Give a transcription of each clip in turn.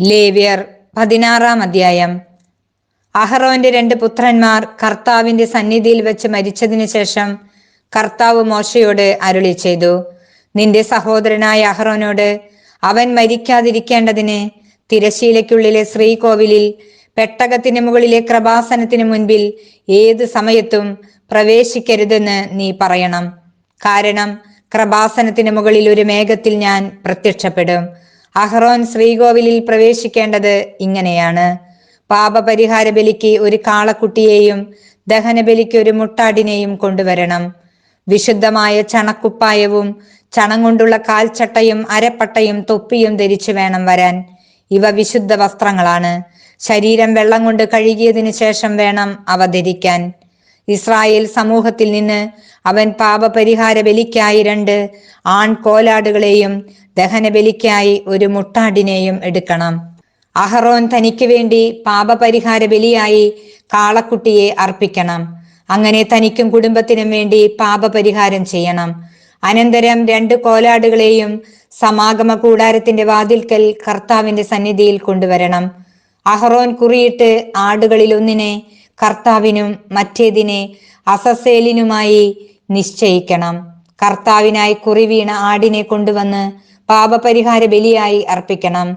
ലേവ്യർ പതിനാറാം അധ്യായം. അഹറോന്റെ രണ്ട് പുത്രന്മാർ കർത്താവിന്റെ സന്നിധിയിൽ വെച്ച് മരിച്ചതിനു ശേഷം കർത്താവ് മോശയോട് അരുളി ചെയ്തു നിന്റെ സഹോദരനായ അഹറോനോട് അവൻ മരിക്കാതിരിക്കേണ്ടതിന് തിരശീലയ്ക്കുള്ളിലെ ശ്രീകോവിലിൽ പെട്ടകത്തിന് മുകളിലെ കൃപാസനത്തിന് മുൻപിൽ ഏത് സമയത്തും പ്രവേശിക്കരുതെന്ന് നീ പറയണം. കാരണം കൃപാസനത്തിന് മുകളിൽ ഒരു മേഘത്തിൽ ഞാൻ പ്രത്യക്ഷപ്പെടും. അഹ്റോൻ ശ്രീകോവിലിൽ പ്രവേശിക്കേണ്ടത് ഇങ്ങനെയാണ്. പാപപരിഹാര ബലിക്ക് ഒരു കാളക്കുട്ടിയെയും ദഹനബലിക്ക് ഒരു മുട്ടാടിനെയും കൊണ്ടുവരണം. വിശുദ്ധമായ ചണക്കുപ്പായവും ചണം കൊണ്ടുള്ള കാൽച്ചട്ടയും അരപ്പട്ടയും തൊപ്പിയും ധരിച്ചു വേണം വരാൻ. ഇവ വിശുദ്ധ വസ്ത്രങ്ങളാണ്. ശരീരം വെള്ളം കൊണ്ട് കഴുകിയതിനു ശേഷം വേണം അവ ധരിക്കാൻ. ഇസ്രായേൽ സമൂഹത്തിൽ നിന്ന് അവൻ പാപപരിഹാര ബലിക്കായി രണ്ട് ആൺ കോലാടുകളെയും ദഹന ബലിക്കായി ഒരു മുട്ടാടിനെയും എടുക്കണം. അഹറോൻ തനിക്ക് വേണ്ടി പാപപരിഹാര ബലിയായി കാളക്കുട്ടിയെ അർപ്പിക്കണം. അങ്ങനെ തനിക്കും കുടുംബത്തിനും വേണ്ടി പാപപരിഹാരം ചെയ്യണം. അനന്തരം രണ്ട് കോലാടുകളെയും സമാഗമ കൂടാരത്തിന്റെ വാതിൽക്കൽ കർത്താവിന്റെ സന്നിധിയിൽ കൊണ്ടുവരണം. അഹറോൻ കുറിയിട്ട് ആടുകളിൽ ഒന്നിനെ കർത്താവിനും മറ്റേതിനെ അസസേലിനുമായി നിശ്ചയിക്കണം. കർത്താവിനായി കുറിവീണ ആടിനെ കൊണ്ടുവന്ന് പാപപരിഹാര ബലിയായി അർപ്പിക്കണം.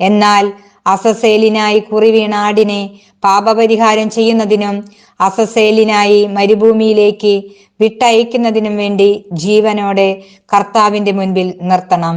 എന്നാൽ അസസേലിനായി കുറിവീണ ആടിനെ പാപപരിഹാരം ചെയ്യുന്നതിനും അസസേലിനായി മരുഭൂമിയിലേക്ക് വിട്ടയക്കുന്നതിനും വേണ്ടി ജീവനോടെ കർത്താവിന്റെ മുൻപിൽ നിർത്തണം.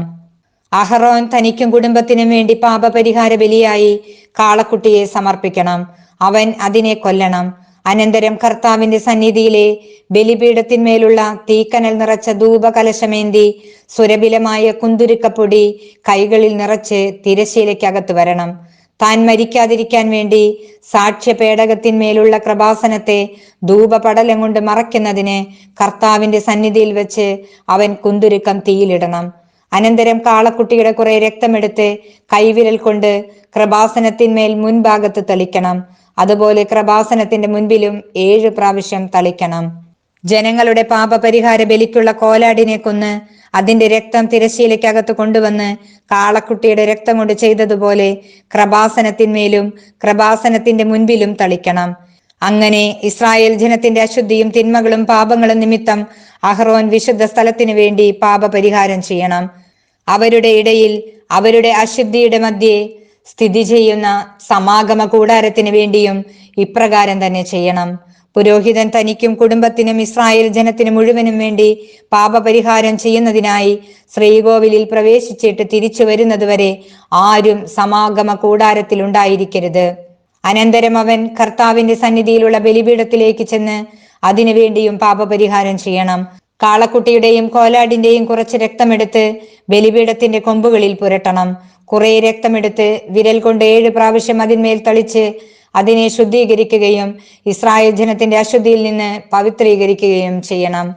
അഹറോൻ തനിക്കും കുടുംബത്തിനും വേണ്ടി പാപപരിഹാര ബലിയായി കാളക്കുട്ടിയെ സമർപ്പിക്കണം. അവൻ അതിനെ കൊല്ലണം. അനന്തരം കർത്താവിന്റെ സന്നിധിയിലെ ബലിപീഠത്തിന്മേലുള്ള തീക്കനൽ നിറച്ച ധൂപകലശമേന്തി സുരബിലമായ കുന്തുരുക്കപ്പൊടി കൈകളിൽ നിറച്ച് തിരശീലയ്ക്കകത്ത് വരണം. താൻ മരിക്കാതിരിക്കാൻ വേണ്ടി സാക്ഷ്യപേടകത്തിന്മേലുള്ള കൃപാസനത്തെ ധൂപപടലം കൊണ്ട് മറയ്ക്കുന്നതിന് കർത്താവിന്റെ സന്നിധിയിൽ വെച്ച് അവൻ കുന്തുരുക്കം തീയിലിടണം. അനന്തരം കാളക്കുട്ടിയുടെ കുറെ രക്തമെടുത്ത് കൈവിരൽ കൊണ്ട് കൃപാസനത്തിന്മേൽ മുൻഭാഗത്ത് തളിക്കണം. അതുപോലെ കൃപാസനത്തിന്റെ മുൻപിലും ഏഴ് പ്രാവശ്യം തളിക്കണം. ജനങ്ങളുടെ പാപപരിഹാര ബലിക്കുള്ള കോലാടിനെ കൊന്ന് അതിന്റെ രക്തം തിരശീലയ്ക്കകത്ത് കൊണ്ടുവന്ന് കാളക്കുട്ടിയുടെ രക്തം കൊണ്ട് ചെയ്തതുപോലെ കൃപാസനത്തിന്മേലും കൃപാസനത്തിന്റെ മുൻപിലും തളിക്കണം. അങ്ങനെ ഇസ്രായേൽ ജനത്തിന്റെ അശുദ്ധിയും തിന്മകളും പാപങ്ങളും നിമിത്തം അഹ്റോൻ വിശുദ്ധ സ്ഥലത്തിനു വേണ്ടി പാപപരിഹാരം ചെയ്യണം. അവരുടെ ഇടയിൽ അവരുടെ അശുദ്ധിയുടെ മധ്യേ സ്ഥിതി ചെയ്യുന്ന സമാഗമ കൂടാരത്തിന് വേണ്ടിയും ഇപ്രകാരം തന്നെ ചെയ്യണം. പുരോഹിതൻ തനിക്കും കുടുംബത്തിനും ഇസ്രായേൽ ജനത്തിന് മുഴുവനും വേണ്ടി പാപപരിഹാരം ചെയ്യുന്നതിനായി ശ്രീകോവിലിൽ പ്രവേശിച്ചിട്ട് തിരിച്ചു വരുന്നതുവരെ ആരും സമാഗമ കൂടാരത്തിൽ ഉണ്ടായിരിക്കരുത്. അനന്തരം അവൻ കർത്താവിന്റെ സന്നിധിയിലുള്ള ബലിപീഠത്തിലേക്ക് ചെന്ന് അതിനുവേണ്ടിയും പാപപരിഹാരം ചെയ്യണം. കാളക്കുട്ടിയുടെയും കോലാടിന്റെയും കുറച്ച് രക്തമെടുത്ത് ബലിപീഠത്തിന്റെ കൊമ്പുകളിൽ പുരട്ടണം. കുറെ രക്തമെടുത്ത് വിരൽ കൊണ്ട് ഏഴ് പ്രാവശ്യം അതിന്മേൽ തളിച്ച് അതിനെ ശുദ്ധീകരിക്കുകയും ഇസ്രായേൽ ജനത്തിന്റെ അശുദ്ധിയിൽ നിന്ന് പവിത്രീകരിക്കുകയും ചെയ്യണം.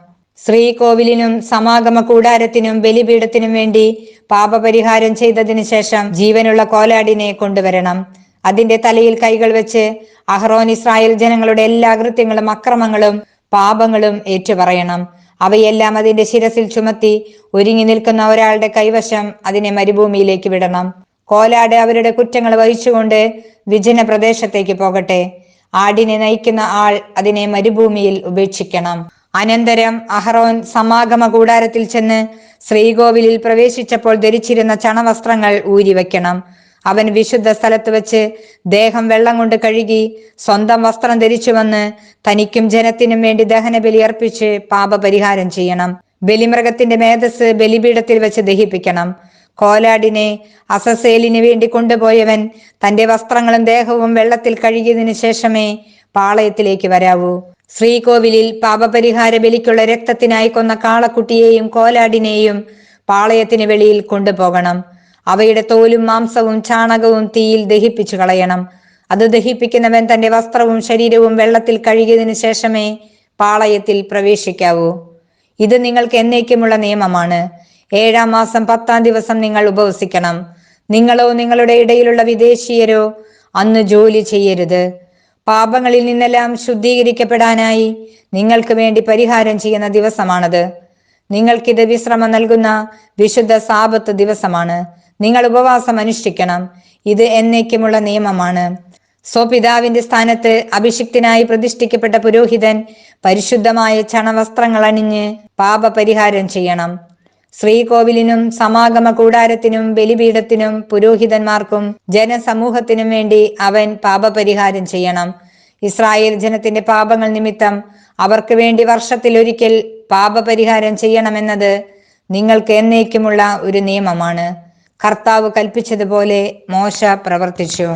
ശ്രീകോവിലിനും സമാഗമ കൂടാരത്തിനും ബലിപീഠത്തിനും വേണ്ടി പാപപരിഹാരം ചെയ്തതിനു ശേഷം ജീവനുള്ള കോലാടിനെ കൊണ്ടുവരണം. അതിന്റെ തലയിൽ കൈകൾ വെച്ച് അഹ്റോൻ ഇസ്രായേൽ ജനങ്ങളുടെ എല്ലാ കൃത്യങ്ങളും അക്രമങ്ങളും പാപങ്ങളും ഏറ്റുപറയണം. അവയെല്ലാം അതിന്റെ ശിരസിൽ ചുമത്തി ഒരുങ്ങി നിൽക്കുന്ന ഒരാളുടെ കൈവശം അതിനെ മരുഭൂമിയിലേക്ക് വിടണം. കോലാട് അവരുടെ കുറ്റങ്ങൾ വഹിച്ചുകൊണ്ട് വിജന പ്രദേശത്തേക്ക് പോകട്ടെ. ആടിനെ നയിക്കുന്ന ആൾ അതിനെ മരുഭൂമിയിൽ ഉപേക്ഷിക്കണം. അനന്തരം അഹറോൻ സമാഗമ കൂടാരത്തിൽ ചെന്ന് ശ്രീകോവിലിൽ പ്രവേശിച്ചപ്പോൾ ധരിച്ചിരുന്ന ചണവസ്ത്രങ്ങൾ ഊരിവെക്കണം. അവൻ വിശുദ്ധ സ്ഥലത്ത് വെച്ച് ദേഹം വെള്ളം കൊണ്ട് കഴുകി സ്വന്തം വസ്ത്രം ധരിച്ചു വന്ന് തനിക്കും ജനത്തിനും വേണ്ടി ദഹനബലി അർപ്പിച്ച് പാപപരിഹാരം ചെയ്യണം. ബലിമൃഗത്തിന്റെ മേധസ് ബലിപീഠത്തിൽ വെച്ച് ദഹിപ്പിക്കണം. കോലാടിനെ അസസേലിന് വേണ്ടി കൊണ്ടുപോയവൻ തന്റെ വസ്ത്രങ്ങളും ദേഹവും വെള്ളത്തിൽ കഴുകിയതിനു ശേഷമേ പാളയത്തിലേക്ക് വരാവൂ. ശ്രീകോവിലിൽ പാപപരിഹാര ബലിക്കുള്ള രക്തത്തിനായി കൊന്ന കാളക്കുട്ടിയെയും കോലാടിനെയും പാളയത്തിന് വെളിയിൽ കൊണ്ടുപോകണം. അവയുടെ തോലും മാംസവും ചാണകവും തീയിൽ ദഹിപ്പിച്ചു കളയണം. അത് ദഹിപ്പിക്കുന്നവൻ തന്റെ വസ്ത്രവും ശരീരവും വെള്ളത്തിൽ കഴുകിയതിനു ശേഷമേ പാളയത്തിൽ പ്രവേശിക്കാവൂ. ഇത് നിങ്ങൾക്ക് എന്നേക്കുമുള്ള നിയമമാണ്. ഏഴാം മാസം പത്താം ദിവസം നിങ്ങൾ ഉപവസിക്കണം. നിങ്ങളോ നിങ്ങളുടെ ഇടയിലുള്ള വിദേശീയരോ അന്ന് ജോലി ചെയ്യരുത്. പാപങ്ങളിൽ നിന്നെല്ലാം ശുദ്ധീകരിക്കപ്പെടാനായി നിങ്ങൾക്ക് വേണ്ടി പരിഹാരം ചെയ്യുന്ന ദിവസമാണത്. നിങ്ങൾക്കിത് വിശ്രമം നൽകുന്ന വിശുദ്ധ സാപത്ത് ദിവസമാണ്. നിങ്ങൾ ഉപവാസം അനുഷ്ഠിക്കണം. ഇത് എന്നേക്കുമുള്ള നിയമമാണ്. സ്വപിതാവിന്റെ സ്ഥാനത്ത് അഭിഷിക്തനായി പ്രതിഷ്ഠിക്കപ്പെട്ട പുരോഹിതൻ പരിശുദ്ധമായ ചണവസ്ത്രങ്ങൾ അണിഞ്ഞ് പാപപരിഹാരം ചെയ്യണം. ശ്രീകോവിലിനും സമാഗമ കൂടാരത്തിനും ബലിപീഠത്തിനും പുരോഹിതന്മാർക്കും ജനസമൂഹത്തിനും വേണ്ടി അവൻ പാപപരിഹാരം ചെയ്യണം. ഇസ്രായേൽ ജനത്തിന്റെ പാപങ്ങൾ നിമിത്തം അവർക്ക് വേണ്ടി വർഷത്തിൽ ഒരിക്കൽ പാപപരിഹാരം ചെയ്യണമെന്നത് നിങ്ങൾക്ക് എന്നേക്കുമുള്ള ഒരു നിയമമാണ്. കർത്താവ് കൽപ്പിച്ചതുപോലെ മോശ പ്രവർത്തിച്ചു.